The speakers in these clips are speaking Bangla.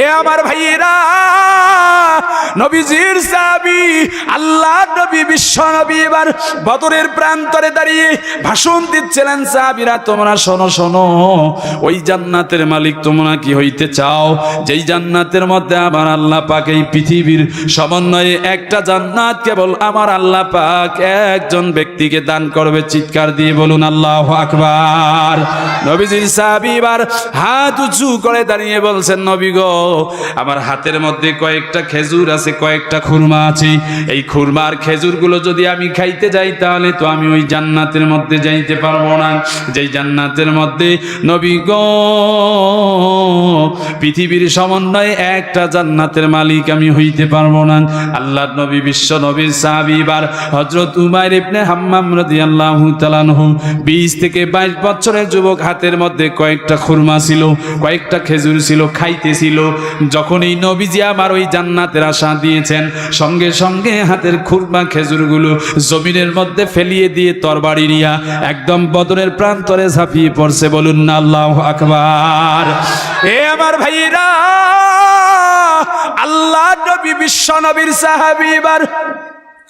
এ আমার ভাইয়েরা। নবীজির সাবি আল্লাহ নবী, বিশ্ব নবী এবার বদরের প্রান্তরে দাঁড়িয়ে ভাষণ দিচ্ছিলেন, সাহাবিরা, তোমরা শোনো শোনো, ওই জান্নাতের মালিক তোমরা কি হইতে চাও? যেই জান্নাতের মধ্যে আমার আল্লাহ পাক এই পৃথিবীর সমন্বয়ে একটা জান্নাত কেবল আমার আল্লাহ পাক একজন ব্যক্তিকে দান করবে। চিৎকার দিয়ে বলুন, আল্লাহ আকবার। নবীজির সাহাবি এবার হাত উঁচু করে দাঁড়িয়ে বলছেন, নবী আমার হাতের মধ্যে কয়েকটা খেজুর আছে, কয়েকটা খুরমা আছে। এই খুরমার খেজুরগুলো যদি আমি খাইতে যাই, তাহলে তো আমি ওই জান্নাতের মধ্যে যাইতে পারব না। যেই জান্নাতের মধ্যে নবী গো, পৃথিবীর সমন্বয়ে একটা জান্নাতের মালিক আমি হইতে পারব না। আল্লাহ নবী, বিশ্ব নবীর সাহাবি এবার হজরত উমায়ের ইবনে হাম্মাম রাদিয়াল্লাহু তাআলাহু 20 থেকে 22 বছরের যুবক হাতের মধ্যে কয়েকটা খুরমা ছিল, কয়েকটা খেজুর ছিল, খাইতেছিল। যখন এই নবীজি আমার ওই জান্নাতের আশা দিয়েছেন, সঙ্গে সঙ্গে হাতের খুরমা খেজুরগুলো জমিনের মধ্যে ফেলিয়ে দিয়ে তরবারি নিয়া একদম বদনের প্রান্তরে ঝাঁপিয়ে পড়ছে। বলুন না, আল্লাহ আকবার। এ আমার ভাইরা আল্লাহ নবী বিশ্ব নবীর সাহাবি এবার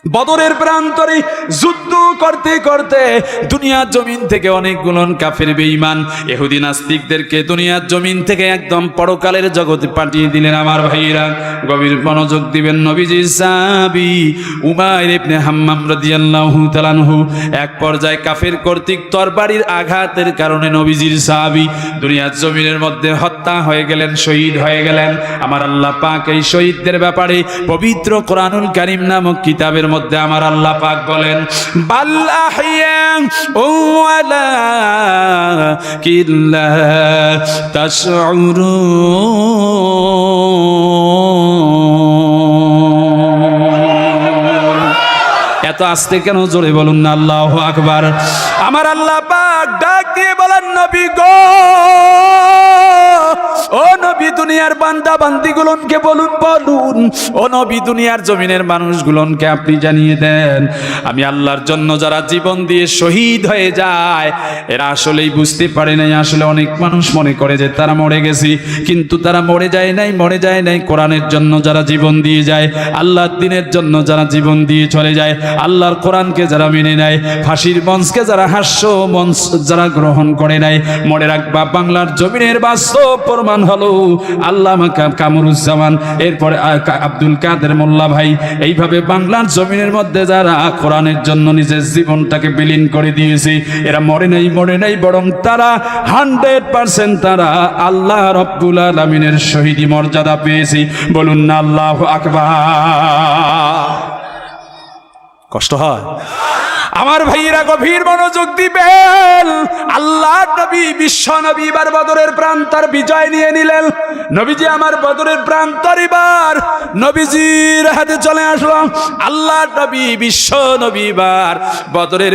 বদরের প্রান্তরে যুদ্ধ করতে করতে দুনিয়ার জমিন থেকে অনেকগুলো কাফের বেঈমান এহুদি নাস্তিকদেরকে দুনিয়ার জমিন থেকে একদম পরকালের জগতে পাঠিয়ে দিলেন আমার ভাইরা গভীর মনোযোগ দিবেন নবীজি সাবি উমাইর ইবনে হাম্মাম রাদিয়াল্লাহু তাআলাহু এক পর্যায়ে কাফের কর্তৃক তরবারির আঘাতের কারণে নবীজির সাহাবি দুনিয়ার জমিনের মধ্যে হত্যা হয়ে গেলেন, শহীদ হয়ে গেলেন। আমার আল্লাহ পাক এই শহীদদের ব্যাপারে পবিত্র কোরআনুল কারীম নামক কিতাবের মধ্যে আমার আল্লাহ পাক বলেন কিল্লা আস্তে কেন জোরে বলুন না? আল্লাহ আকবার। আমার আল্লাহ ডাক দিয়ে বলেন, নবী গো, ও নবী, দুনিয়ার বান্দা বান্দিগুলোকে বলুন বলুন। ও নবী, দুনিয়ার জমিনের আপনি জানিয়ে দেন। আমি আল্লাহর জন্য যারা জীবন দিয়ে শহীদ হয়ে যায়, এরা আসলেই বুঝতে পারে নাই, আসলে অনেক মানুষ মনে করে যে তারা মরে গেছি। কিন্তু তারা মরে যায় নাই, মরে যায় নাই। কোরআনের জন্য যারা জীবন দিয়ে যায়, আল্লাহর দিনের জন্য যারা জীবন দিয়ে চলে যায় আল্লাহর কোরআনকে যারা মেনে নেয়, ফাঁসির মঞ্চকে যারা হাস্য মঞ্চ যারা গ্রহণ করে নেয়, মনে রাখবা বাংলার জমিনের বাস্তব প্রমাণ হলো আল্লাহ কামরুজ্জামান, এরপরে আব্দুল কাদের মোল্লা ভাই। এইভাবে বাংলার জমিনের মধ্যে যারা কোরআনের জন্য নিজের জীবনটাকে বিলীন করে দিয়েছে, এরা মরে নাই মরে নাই, বরং তারা হান্ড্রেড পার্সেন্ট তারা আল্লাহ রব্বুল আলমিনের শহীদি মর্যাদা পেয়েছি। বলুন না আল্লাহ আকবার। কষ্ট হয়। আমার ভাইয়েরা গভীর মনোযোগ দিবেন। আল্লাহ বিশ্ব নবী এবার বদরের বিজয় নিয়ে নিলেন। নবীজি আমার বদরের প্রান্তর এবার। নবীজির হাতে চলে আসলাম আল্লাহ নবী, বিশ্ব বদরের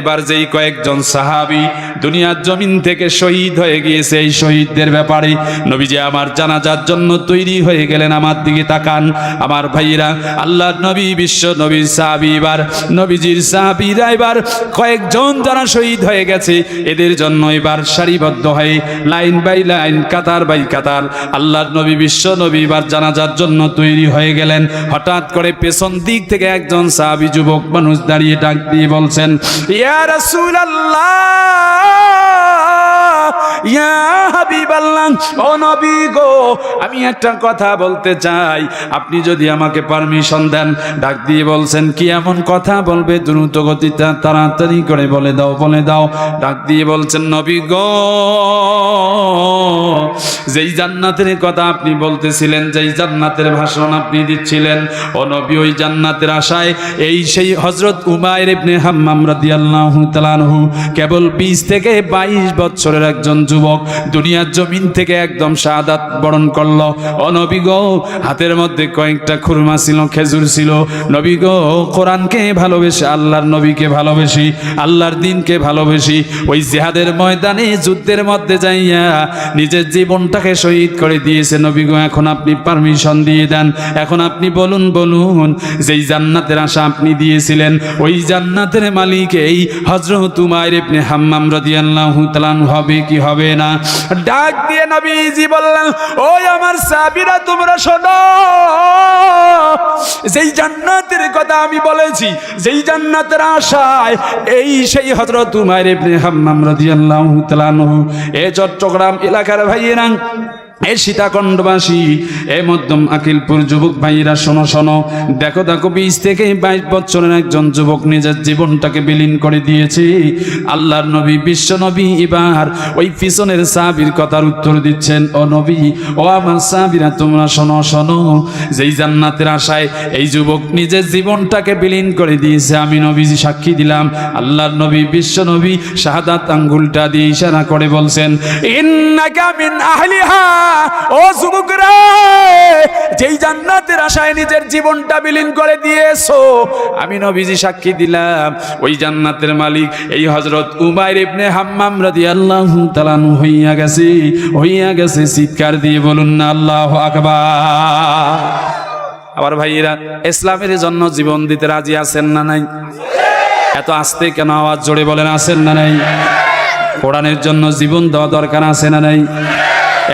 এবার যেই কয়েকজন সাহাবী দুনিয়ার জমিন থেকে শহীদ হয়ে গিয়েছে এই শহীদদের ব্যাপারে। নবীজি আমার জানাজার জন্য তৈরি হয়ে গেলেন আমার দিকে তাকান। আমার ভাইয়েরা আল্লাহ নবী, বিশ্ব নবীর সাহাবী এবার। নবীজির সাহাবীরা এবার কয়েকজন যারা শহীদ হয়ে গেছে, এদের জন্য এবার সারিবদ্ধ হয়ে, লাইন বাই লাইন, কাতার বাই কাতার, আল্লাহর নবী, বিশ্ব নবী, এবার জানাজার জন্য তৈরি হয়ে গেলেন। হঠাৎ করে পেছন দিক থেকে একজন সাহাবি যুবক মানুষ দাঁড়িয়ে ডাক দিয়ে বলছেন, ইয়া রাসূলুল্লাহ! আমি একটা কথা বলতে চাই। আপনি যদি আমাকে পারমিশন দেন, ডাক দিয়ে বলছেন, কি এমন কথা বলবে? দ্রুত গতিতে তাড়াতাড়ি করে বলে দাও বলে দাও। ডাক দিয়ে বলছেন, নবী গো, যেই জান্নাতের কথা আপনি বলতেছিলেন, যেই জান্নাতের ভাষণ আপনি দিচ্ছিলেন, ও নবী ওই জান্নাতের আশায়, এই সেই হজরত উমায়ের ইবনে হাম্মাম রাদিয়াল্লাহু তাআলাহু কেবল 20 থেকে 22 বছরের একজন যুবক, দুনিয়ার জমিন থেকে একদম সাদাত বরণ করল। ও নবী গো, হাতের মধ্যে কয়েকটা খুরমা ছিল, খেজুর ছিল। নবী গো, কোরআনকে ভালোবেসে, আল্লাহর নবীকে ভালোবেসি, আল্লাহর দিনকে ভালোবেসি। ওই জেহাদের ময়দানে, যুদ্ধের মধ্যে যাইয়া নিজের জীবনটাকে শহীদ করে দিয়েছে। নবী গো, এখন আপনি পারমিশন দিয়ে দেন। এখন আপনি বলুন বলুন, যেই জান্নাতের আশা আপনি দিয়েছিলেন, ওই জান্নাতের মালিক এই হজরত উমায়ের ইবনে হাম্মাম রাদিয়াল্লাহু তাআলা হবে কি হবে হবে না। ডাক দিয়ে নবীজি বললেন, ওই আমার সাবিরা তোমরা শোনো। যেই জান্নাতের কথা আমি বলেছি, যেই জান্নাতের আশায়, এই সেই হযরত উমার ইবনে হাম্মাম রাদিয়াল্লাহু তাআলা এ চট্টগ্রাম এলাকার ভাইয়েরা এ সীতাকণ্ডবাসী এ মধ্যম আকিলপুর যুবক ভাইরা, শোনো শোনো। দেখো দেখো, বিশ থেকে বাইশ বছরের একজন যুবক নিজের জীবনটাকে বিলীন করে দিয়েছে। আল্লাহর নবী, বিশ্ব নবী এবার ওই পিছনের সাবির কথার উত্তর দিচ্ছেন, ও নবী, ও আমার সাবিরা তোমরা শোনো শোনো। যেই জান্নাতের আশায় এই যুবক নিজের জীবনটাকে বিলীন করে দিয়েছে, আমি নবীজি সাক্ষী দিলাম। আল্লাহর নবী, বিশ্ব নবী, শাহাদাত আঙ্গুলটা দিয়ে ইশারা করে বলছেন, ইন্নাকা মিন আহলিহা। ও যুবকরা যেই জান্নাতের আশায় নিজের জীবনটা বিলীন করে দিয়েছ, আমি নবীজি সাক্ষী দিলাম, ওই জান্নাতের মালিক এই হযরত উমাইর ইবনে হাম্মাম রাদিয়াল্লাহু তাআলা হইয়া গেছে হইয়া গেছে, চিৎকার দিয়ে বলুন না আল্লাহু আকবার। আবার ভাইয়েরা, ইসলামের জন্য জীবন দিতে রাজি আছেন না নাই? এত আস্তে কেন আওয়াজ জোরে বলেন, আছেন না নাই? কোরআনের জন্য জীবন দেওয়া দরকার আছে না নাই?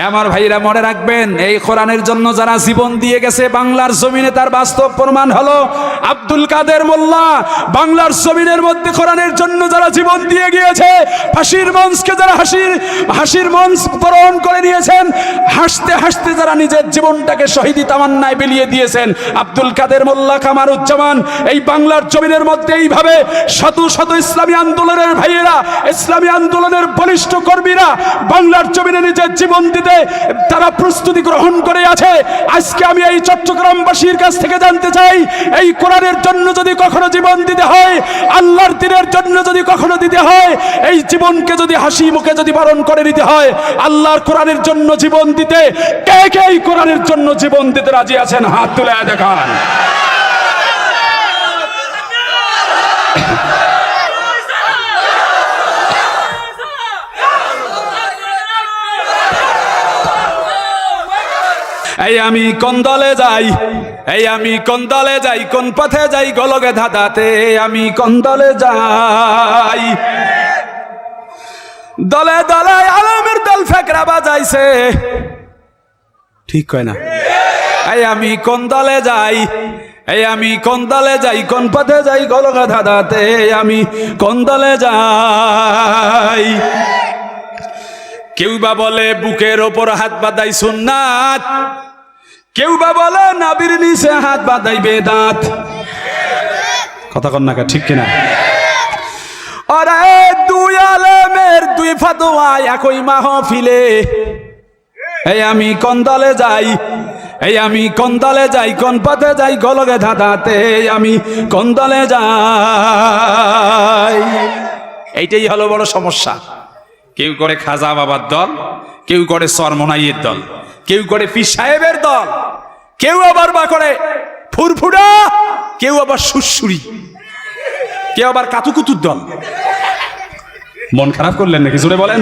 আমার ভাইরা মনে রাখবেন, এই কোরআনের জন্য যারা জীবন দিয়ে গেছে, বাংলার জমিনে তার বাস্তব প্রমাণ হলো আব্দুল কাদের মোল্লা। বাংলার জমিনের মধ্যে কোরআনের জন্য যারা জীবন দিয়ে গিয়েছে, ফাঁসির মঞ্চকে যারা হাসির হাসির মঞ্চ বরণ করে নিয়েছেন, হাসতে হাসতে যারা নিজের জীবনটাকে শহীদি তামান্নায় বিলিয়ে দিয়েছেন, আব্দুল কাদের মোল্লা কামারুজ্জামান, এই বাংলার জমিনের মধ্যে এইভাবে শত শত ইসলামী আন্দোলনের ভাইয়েরা, ইসলামী আন্দোলনের বলিষ্ঠ কর্মীরা, বাংলার জমিনে নিজের জীবন দিতে তারা প্রস্তুতি গ্রহণ করে আছে। আজকে আমি এই চট্টগ্রামবাসীর কাছ থেকে জানতে চাই, এই কোরআনের জন্য যদি কখনো জীবন দিতে হয়, আল্লাহর দিনের জন্য যদি কখনো দিতে হয়, এই জীবনকে যদি হাসি মুখে যদি বরণ করে নিতে হয়, আল্লাহর কোরআনের জন্য জীবন দিতে, কে কে এই কোরআনের জন্য জীবন দিতে রাজি আছেন? হাত তুলে দেখান। এই আমি কোন দলে যাই? এই আমি কোন দলে যাই? কোন পথে যাই গলগে ধাঁধাতে? আমি কোন দলে যাই? দলে দলে আলমের দল ফেকরা বাজাইছে। ঠিক কয় না? এই আমি কোন দলে যাই? এই আমি কোন দলে যাই? কোন পথে যাই গলগে ধাঁধাতে? আমি কোন দলে যাই? কেউ বা বলে, বুকের ওপর হাত বাঁধাই সুন্নাত। কেউ বা বলে, নাবির নিচে হাত বাঁধাই বেদাত কথা কন না ঠিক কিনা? আরে দুই আলেমের দুই ফাতোয়া একই মাহফিলে। এই আমি কোন দলে যাই? এই আমি কোন দলে যাই? কোন পথে যাই? গলগে ধাঁধাতে আমি কোন দলে যাই? এইটাই হলো বড় সমস্যা। কেউ করে খাজা বাবার দল, কেউ করে সরমনাইয়ের দল, কেউ করে পীর সাহেবের দল, কেউ আবার বা করে ফুরফুরা, কেউ আবার সুসুরি কেউ আবার কাতুকুতুর দল। মন খারাপ করলেন নাকি? জোরে বলেন।